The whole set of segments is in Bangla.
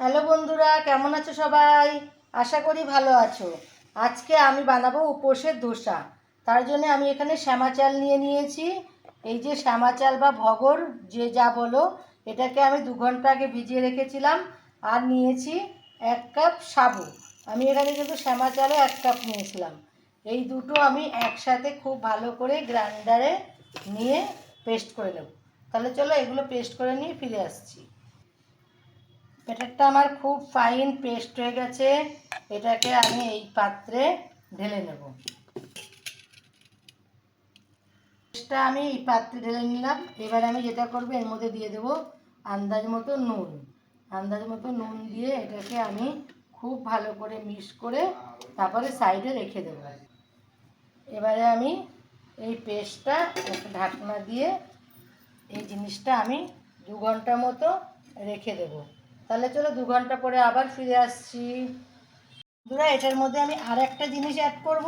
হ্যালো বন্ধুরা, কেমন আছো সবাই? আশা করি ভালো আছো। আজকে আমি বানাবো উপোসের ধোসা। তার জন্য আমি এখানে শ্যামা চাল নিয়ে নিয়েছি। এই যে শ্যামা চাল বা ভগর, যে যা বলো, এটাকে আমি দু ঘণ্টা আগে ভিজিয়ে রেখেছিলাম আর নিয়েছি এক কাপ সাবু। আমি এখানে কিন্তু শ্যামা চালে এক কাপ নিয়েছিলাম। এই দুটো আমি একসাথে খুব ভালো করে গ্রাইন্ডারে নিয়ে পেস্ট করে নেব। তাহলে চলো এগুলো পেস্ট করে নিয়ে ফিরে আসছি। ব্যাটারটা আমার খুব ফাইন পেস্ট হয়ে গেছে। এটাকে আমি এই পাত্রে ঢেলে নেব। পেস্টটা আমি এই পাত্রে ঢেলে নিলাম। এবার আমি যেটা করব, এর মধ্যে দিয়ে দেবো আন্দাজ মতো নুন। আন্দাজ মতো নুন দিয়ে এটাকে আমি খুব ভালো করে মিক্স করে তারপরে সাইডে রেখে দেবো। এবারে আমি এই পেস্টটা ঢাকনা দিয়ে এই জিনিসটা আমি দু ঘণ্টা মতো রেখে দেবো। তাহলে চলো দু ঘণ্টা পরে আবার ফিরে আসছি। বন্ধুরা, এটার মধ্যে আমি আর একটা জিনিস অ্যাড করব,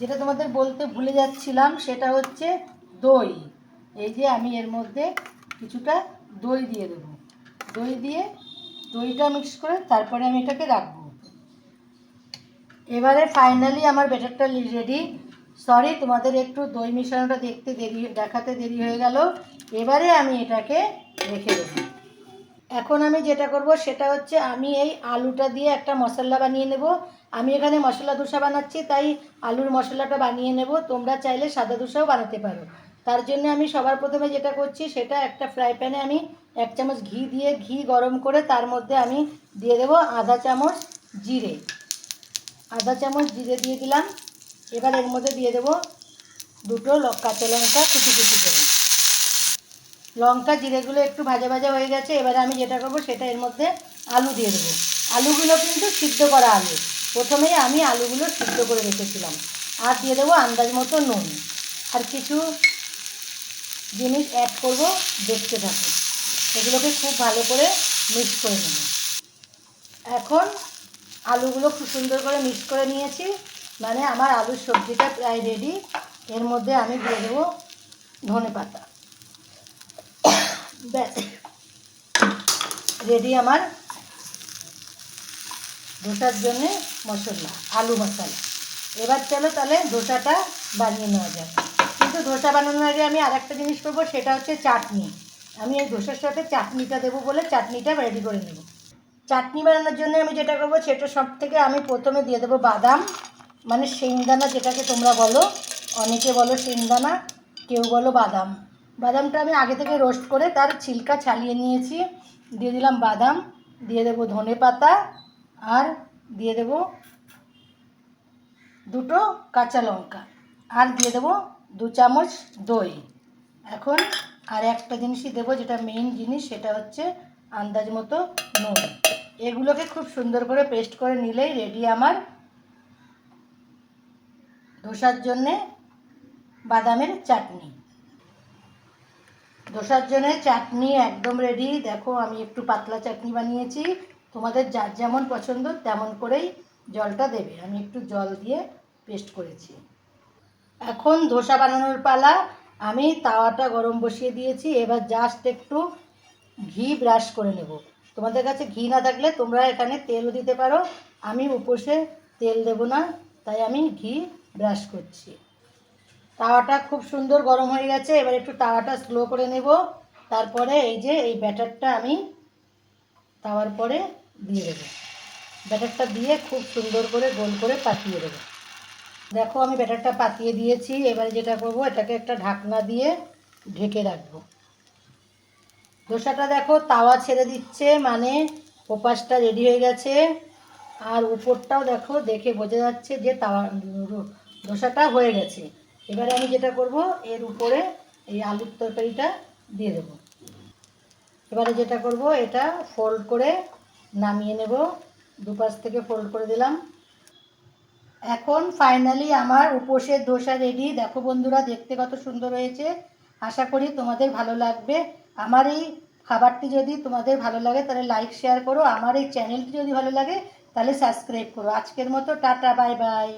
যেটা তোমাদের বলতে ভুলে যাচ্ছিলাম, সেটা হচ্ছে দই। এই যে আমি এর মধ্যে কিছুটা দই দিয়ে দেবো। দই দিয়ে দইটা মিক্স করে তারপরে আমি এটাকে রাখব। এবারে ফাইনালি আমার ব্যাটারটা রেডি সরি তোমাদের একটু দই মিশ্রণটা দেখতে দেরি, দেখাতে দেরি হয়ে গেল। এবারে আমি এটাকে রেখে দেবো। এখন আমি যেটা করব সেটা হচ্ছে আমি এই আলুটা দিয়ে একটা মশলা বানিয়ে নেব। আমি এখানে মশলা ধোসা বানাচ্ছি, তাই আলুর মশলাটা বানিয়ে নেব। তোমরা চাইলে সাদা ধোসাও বানাতে পারো। তার জন্য আমি সবার প্রথমে যেটা করছি সেটা একটা ফ্রাই প্যানে আমি এক চামচ ঘি দিয়ে ঘি গরম করে তার মধ্যে আমি দিয়ে দেবো আধা চামচ জিরে। আধা চামচ জিরে দিয়ে দিলাম। এবার এর মধ্যে দিয়ে দেবো দুটো কাঁচা লঙ্কা কুচি কুচি করে। লঙ্কা জিরেগুলো একটু ভাজা ভাজা হয়ে গেছে, এবারে আমি যেটা করব সেটা এর মধ্যে আলু দিয়ে দেবো। আলুগুলো কিন্তু সিদ্ধ করা আলু। প্রথমেই আমি আলুগুলো সিদ্ধ করে রেখেছিলাম। আর দিয়ে দেবো আন্দাজ মতো নুন। আর কিছু জিনিস অ্যাড করব দেখতে থাকো। এগুলোকে খুব ভালো করে মিক্স করে নেব। এখন আলুগুলো খুব সুন্দর করে মিক্স করে নিয়েছি। মানে আমার আলুর সবজিটা প্রায় রেডি এর মধ্যে আমি দিয়ে দেবো ধনে পাতা ব্যাস। রেডি আমার ধোসার জন্যে মশলা, আলু মশলা। এবার চলো তাহলে ধোসাটা বানিয়ে নেওয়া যাক। কিন্তু ধোসা বানানোর আগে আমি আর একটা জিনিস করব, সেটা হচ্ছে চাটনি। আমি এই ধোসার সাথে চাটনিটা দেবো বলে চাটনিটা রেডি করে নেব। চাটনি বানানোর জন্য আমি যেটা করব, সেটা সব থেকে আমি প্রথমে দিয়ে দেবো বাদাম। মানে শিংদানা যেটাকে তোমরা বলো, অনেকে বলো শিংদানা কেউ বলো বাদাম। বাদামটা আমি আগে থেকে রোস্ট করে তার ছিলকা ছালিয়ে নিয়েছি। দিয়ে দিলাম বাদাম, দিয়ে দেবো ধনে পাতা আর দিয়ে দেবো দুটো কাঁচা লঙ্কা আর দিয়ে দেবো দু চামচ দই। এখন আর একটা জিনিসই দেবো যেটা মেইন জিনিস, সেটা হচ্ছে আন্দাজ মতো নুন। এগুলোকে খুব সুন্দর করে পেস্ট করে নিলেই রেডি আমার ধোসার জন্যে বাদামের চাটনি। ধোসার জন্য চাটনি একদম রেডি দেখো, আমি একটু পাতলা চাটনি বানিয়েছি। তোমাদের যার যেমন পছন্দ তেমন করেই জলটা দেবে। আমি একটু জল দিয়ে পেস্ট করেছি। এখন ধোসা বানানোর পালা। আমি তাওয়াটা গরম বসিয়ে দিয়েছি। এবার জাস্ট একটু ঘি ব্রাশ করে নেব। তোমাদের কাছে ঘি না থাকলে তোমরা এখানে তেলও দিতে পারো। আমি উপসে তেল দেবো না, তাই আমি ঘি ব্রাশ করছি। তাওয়াটা খুব সুন্দর গরম হয়ে গেছে, এবার একটু তাওয়াটা স্লো করে নেব। তারপরে এই যে, এই ব্যাটারটা আমি তাওয়ার পরে দিয়ে দেবো। ব্যাটারটা দিয়ে খুব সুন্দর করে গোল করে পাতিয়ে দেবো। দেখো, আমি ব্যাটারটা পাতিয়ে দিয়েছি, এবারে যেটা করব, এটাকে একটা ঢাকনা দিয়ে ঢেকে রাখব। ধোসাটা দেখো, তাওয়া ছেড়ে দিচ্ছে মানে ওপাশটা রেডি হয়ে গেছে। আর উপরটাও দেখো, দেখে বোঝা যাচ্ছে যে তাওয়া ধোসাটা হয়ে গেছে। এবারে আমি যেটা করব, এর উপরে এই আলুর তরকারিটা দিয়ে দেবো। এবারে যেটা করব, এটা ফোল্ড করে নামিয়ে নেব। দুপাশ থেকে ফোল্ড করে দিলাম। এখন ফাইনালি আমার উপোসের ধোসা রেডি দেখো বন্ধুরা, দেখতে কত সুন্দর হয়েছে। আশা করি তোমাদের ভালো লাগবে। আমার এই খাবারটি যদি তোমাদের ভালো লাগে, তাহলে লাইক শেয়ার করো। আমার এই চ্যানেলটি যদি ভালো লাগে, তাহলে সাবস্ক্রাইব করো। আজকের মতো টাটা বাই বাই